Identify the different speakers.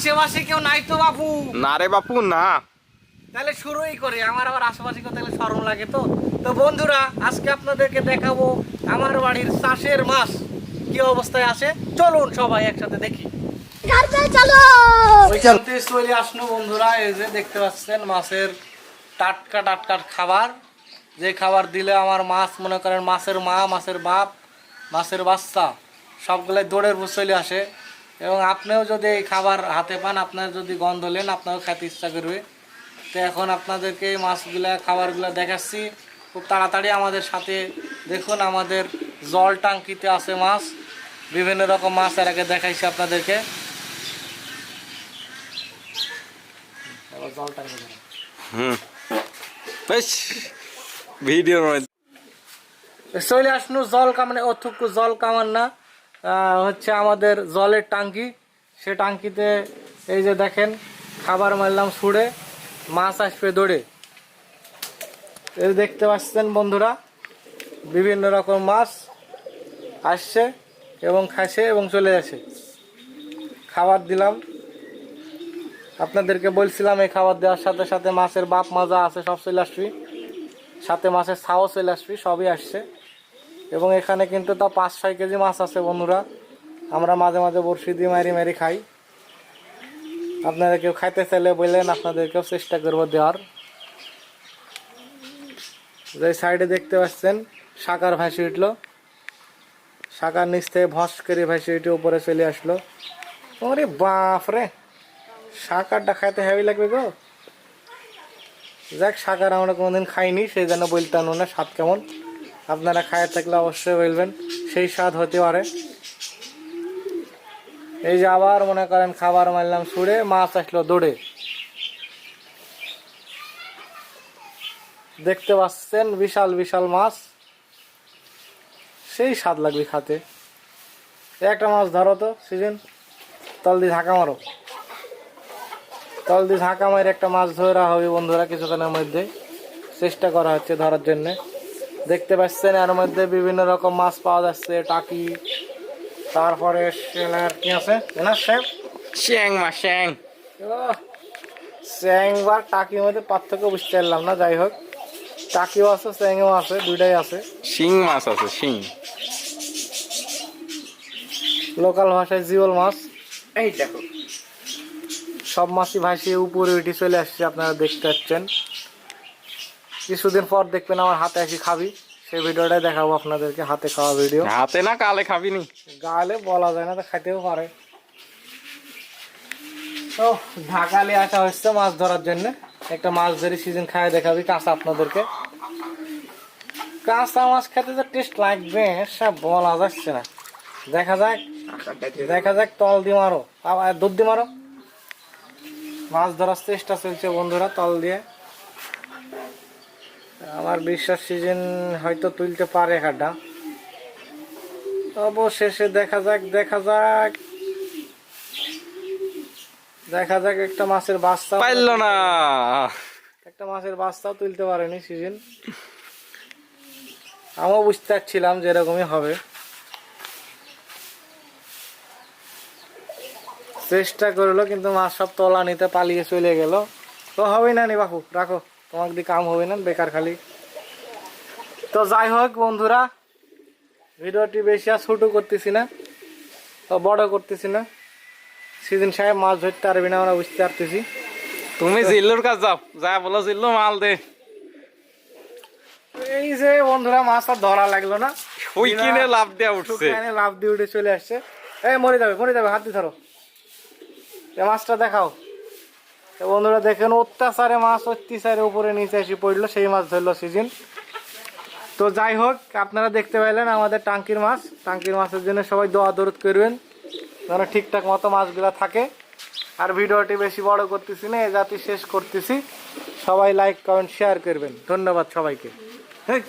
Speaker 1: আশেপাশে কেউ নাই তো বাপু?
Speaker 2: না রে বাপু না।
Speaker 1: তাহলে শুরুই করি। আমার আবার আশেপাশে কেউ তাহলে সরম লাগে তো। তো বন্ধুরা আজকে আপনাদেরকে দেখাবো আমার বাড়ির চাষের মাছ। কি অবস্থায় আসে চলুন সবাই একসাথে দেখি। চলে আসলো বন্ধুরা এই যে দেখতে পাচ্ছেন মাছের টাটকা টাটকা খাবার। যে খাবার দিলে আমার মাছ মনে করেন মাছের মা মাছের বাপ মাছের বাচ্চা সবগুলো দৌড়ের চলে আসে। এবং আপনিও যদি এই খাবার হাতে পান আপনার যদি গন্ধ লেন আপনারও খেতে ইচ্ছা করবে। তো এখন আপনাদেরকে এই মাছগুলা খাবারগুলো দেখাচ্ছি। খুব তাড়াতাড়ি আমাদের সাথে দেখুন আমাদের জল টাঙ্কিতে আছে মাছ। বিভিন্ন রকম মাছ এর আগে দেখাইছি আপনাদেরকে। জল টাঙ্কি
Speaker 2: হুম। বেশ ভিডিওর
Speaker 1: চলে আসনু জল কামানে অথুকু জল কামান না। হচ্ছে আমাদের জলের টাঙ্কি। সে টাঙ্কিতে এই যে দেখেন খাবার মারলাম ছুড়ে, মাছ আসবে দৌড়ে। এই দেখতে পাচ্ছেন বন্ধুরা, বিভিন্ন রকম মাছ আসছে এবং খাসে এবং চলে আসে খাবার দিলাম। আপনাদেরকে বলছিলাম এই খাবার দেওয়ার সাথে সাথে মাছের বাপ মাজা আছে সব চলে আসবি। সাথে মাছের ছাও চলে আসবি, সবই আসছে। এবং এখানে কিন্তু তা পাঁচ, ছয় কেজি মাছ আছে বন্ধুরা। আমরা মাঝে মাঝে বড়শি দিয়ে মারি মারি খাই। আপনারা কেউ খাইতে চাইলে বললেন, আপনাদেরকেও চেষ্টা করব দেওয়ার। যে সাইডে দেখতে পাচ্ছেন, শাকার ভাসি উঠল। শাকার নিচ থেকে ভস করে ভাসি উঠে উপরে চলে আসলো। ওরে বাপ রে! শাকারটা খাইতে হেভি লাগবে গো। যাক, শাকার আমরা কোনোদিন খাইনি, সেই জন্য বলতাম না, স্বাদ কেমন। আপনারা খায় থাকলে অবশ্যই বলবেন, সেই স্বাদ হতে পারে। এই যে আবার মনে করেন খাবার মারলাম সুড়ে মাছ আসলো দৌড়ে। দেখতে পাচ্ছেন বিশাল বিশাল মাছ। সেই স্বাদ লাগবে খাতে। একটা মাছ ধরো তো, সিজন। তল দিয়ে ঢাকা মারো। তল দিয়ে ঢাকা মারে একটা মাছ ধরা হবে বন্ধুরা কিছুক্ষণের মধ্যে। চেষ্টা করা হচ্ছে ধরার জন্য। দেখতে পাচ্ছেন এর মধ্যে বিভিন্ন রকম মাছ পাওয়া যাচ্ছে টাকি তারপরে কি আছে? এনার শেফ
Speaker 2: শ্যাং মা শ্যাং
Speaker 1: স্যাং বা টাকির মধ্যে পার্থক্য বুঝতে পারলাম না যাই হোক। টাকিও আছে স্যাংও আছে দুইটাই আছে।
Speaker 2: শিং মাছ আছে শিং।
Speaker 1: লোকাল ভাষায় জিওল মাছ।
Speaker 2: এই দেখো।
Speaker 1: সব মাছই ভাসিয়ে উপরে উঠে চলে আসছে আপনারা দেখতে পাচ্ছেন। কিছুদিন পর দেখবেন আমার হাতে এসে খাবি। সেই ভিডিওটাই দেখাবো আপনাদেরকে হাতে খাওয়া ভিডিও।
Speaker 2: হাতে না কালে খাবি নি
Speaker 1: গালে বলা যায় না তো খাইতেও পারে। তো ঢাকালে আসা হচ্ছে মাছ ধরার জন্য। একটা মাছ ধরে সিজন খায় দেখাবি কাঁচা আপনাদেরকে। কাঁচা মাছ খেতে যে টেস্ট লাগবে সব বলা যাচ্ছে না। দেখা যাক দেখা যাক তল দিয়ে মারো। আবার দুধ দিয়ে মারো। মাছ ধরার চেষ্টা চলছে বন্ধুরা তল দিয়ে। আমার বিশ্বাস সিজন হয়তো তুলতে পারে একটা অবশেষে দেখা যাক দেখা যাক। দেখা যাক একটা মাছের বাচ্চা
Speaker 2: পাইল না।
Speaker 1: একটা মাছের বাচ্চাও তুলতে পারেনি সিজন। আমিও বুঝতে পারছিলাম যে এরকমই হবে। চেষ্টা করল কিন্তু মাছ সব তলা নিতে পালিয়ে চলে গেল। তো হবে না নি বাপু রাখো। তোমার দিয়ে কাম হবে না বেকার খালি। তো যাই হোক বন্ধুরা ভিডিওটি বেশি আর ছোটো করতেছি না তো বড় করতেছি না। সিজন সাহেব মাছ ধরতে পারবি না আমরা বুঝতে পারতেছি।
Speaker 2: তুমি জিল্লুর কাজ যাও যা বলো জিল্লু মাল দে।
Speaker 1: এই যে বন্ধুরা মাছ আর ধরা লাগল না।
Speaker 2: ওই কিনে লাভ দেয়া উঠছে।
Speaker 1: লাভ দিয়ে উঠে চলে আসছে। এই মরে যাবে মরে যাবে হাত দিয়ে ধরো। মাছটা দেখাও। বন্ধুরা দেখেন, অত্যাচারে মাছ অত্যাচারে উপরে নিচে এসে পড়ল, সেই মাছ ধরলো সিজন। তো যাই হোক, আপনারা দেখতে পাইলেন আমাদের টাঙ্কির মাছ। টাঙ্কির মাছের জন্য সবাই দোয়া দরদ করবেন, যেন ঠিকঠাক মতো মাছগুলো থাকে। আর ভিডিওটি বেশি বড় করতেছি না, এ জাতি শেষ করতেছি। সবাই লাইক কমেন্ট শেয়ার করবেন। ধন্যবাদ সবাইকে। হেই।